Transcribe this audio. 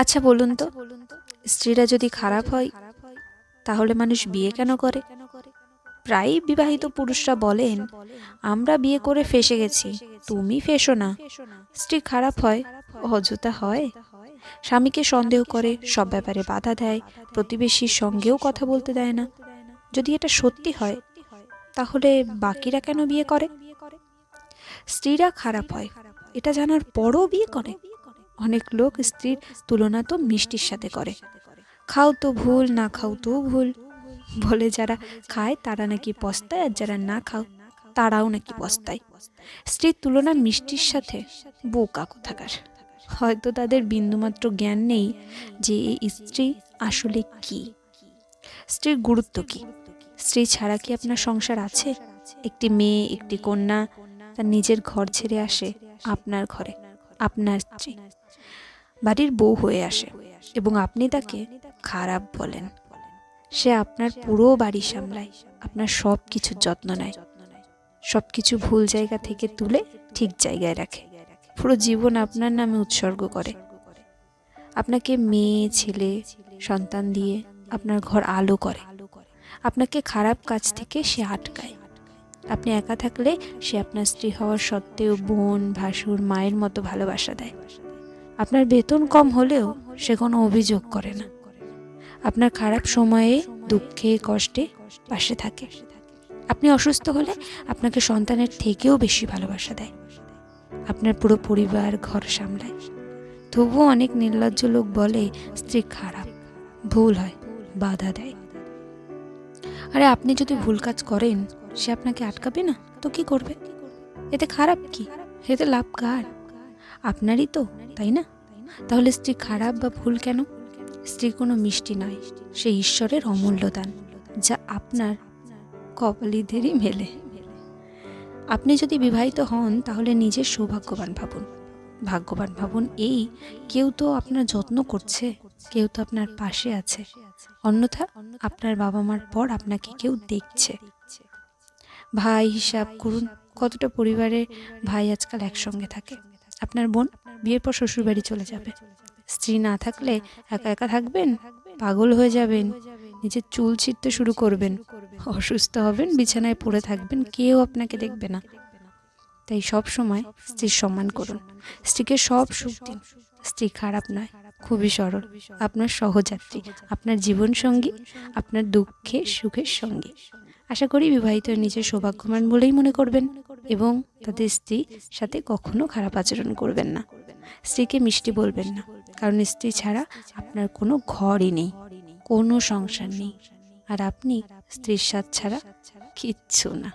আচ্ছা বলুন তো, স্ত্রীরা যদি খারাপ হয়, তাহলে মানুষ বিয়ে কেন করে? প্রায়ই বিবাহিত পুরুষরা বলেন, আমরা বিয়ে করে ফেসে গেছি, তুমি ফেসো না। স্ত্রী খারাপ হয়, অযথা হয়। স্বামীকে সন্দেহ করে, সব ব্যাপারে বাধা দেয়, প্রতিবেশীর সঙ্গেও কথা বলতে দেয় না। যদি এটা সত্যি হয়, তাহলে বাকিরা কেন বিয়ে করে? স্ত্রীরা খারাপ হয়, এটা জানার পরও বিয়ে করে। অনেক লোক স্ত্রীর তুলনা তো মিষ্টির সাথে করে। খাও তো ভুল, না খাও তো ভুল। বলে যারা খায় তারা নাকি পস্তায় আর যারা না খাও তারাও নাকি পস্তায়। স্ত্রীর তুলনা মিষ্টির সাথে বোকা কোথাকার। হয়তো তাদের বিন্দুমাত্র জ্ঞান নেই যে এই স্ত্রী আসলে কি। স্ত্রীর গুরুত্ব কি? স্ত্রী ছাড়া কি আপনার সংসার আছে? একটি মেয়ে, একটি কন্যা, তার নিজের ঘর ছেড়ে আসে আপনার ঘরে। আপনার বাড়ির বউ হয়ে আসে এবং আপনি তাকে খারাপ বলেন। সে আপনার পুরো বাড়ি সামলায়, আপনার সব কিছুর যত্ন নেয়। সব কিছু ভুল জায়গা থেকে তুলে ঠিক জায়গায় রাখে। পুরো জীবন আপনার নামে উৎসর্গ করে। আপনাকে মেয়ে, ছেলে, সন্তান দিয়ে আপনার ঘর আলো করে। আপনাকে খারাপ কাজ থেকে সে আটকায়। আপনি একা থাকলে সে আপনার স্ত্রী হওয়ার সত্ত্বেও বোন, ভাসুর, মায়ের মতো ভালোবাসা দেয়। আপনার বেতন কম হলেও সে কোনো অভিযোগ করে না। আপনার খারাপ সময়ে, দুঃখে, কষ্টে পাশে থাকে। আপনি অসুস্থ হলে আপনাকে সন্তানের থেকেও বেশি ভালোবাসা দেয়। আপনার পুরো পরিবার ঘর সামলায়। তবুও অনেক নির্লজ্জ লোক বলে, স্ত্রী খারাপ, ভুল হয়, বাধা দেয়। আরে, আপনি যদি ভুল কাজ করেন সে আপনাকে আটকাবে না? তো কি করবে? এতে খারাপ কি? এতে লাভ কার? আপনারই তো, তাই না? তাহলে স্ত্রী খারাপ বা ভুল কেন? স্ত্রী কোনো মিষ্টি নয়, সে ঈশ্বরের অমূল্য দান, যা আপনার কপালিদেরই মেলে। আপনি যদি বিবাহিত হন, তাহলে নিজের সৌভাগ্যবান ভাবুন। ভাগ্যবান ভাবুন এই, কেউ তো আপনার যত্ন করছে, কেউ তো আপনার পাশে আছে। অন্যথা, আপনার বাবা মার পর আপনাকে কেউ দেখছে। ভাই হিসাব করুন, কতটা পরিবারের ভাই আজকাল একসঙ্গে থাকে? আপনার বোন বিয়ের পর শ্বশুরবাড়ি চলে যাবে। স্ত্রী না থাকলে একা একা থাকবেন? পাগল হয়ে যাবেন? নিজের চুল ছিঁড়তে শুরু করবেন? অসুস্থ হবেন? বিছানায় পড়ে থাকবেন? কেউ আপনাকে দেখবে না। তাই সব সময় স্ত্রীর সম্মান করুন। স্ত্রীকে সব সুখ দিন। স্ত্রী খারাপ নয়, খুবই সরল। আপনার সহযাত্রী, আপনার জীবন সঙ্গী আপনার দুঃখে সুখের সঙ্গী। আশা করি বিবাহিত নিজের সৌভাগ্যমান বলেই মনে করবেন এবং তাদের স্ত্রী সাথে কখনো খারাপ আচরণ করবেন না। স্ত্রীকে মিষ্টি বলবেন না, কারণ স্ত্রী ছাড়া আপনার কোনো ঘরই নেই, কোনো সংসার নেই। আর আপনি স্ত্রীর সাথ ছাড়া কিচ্ছু না।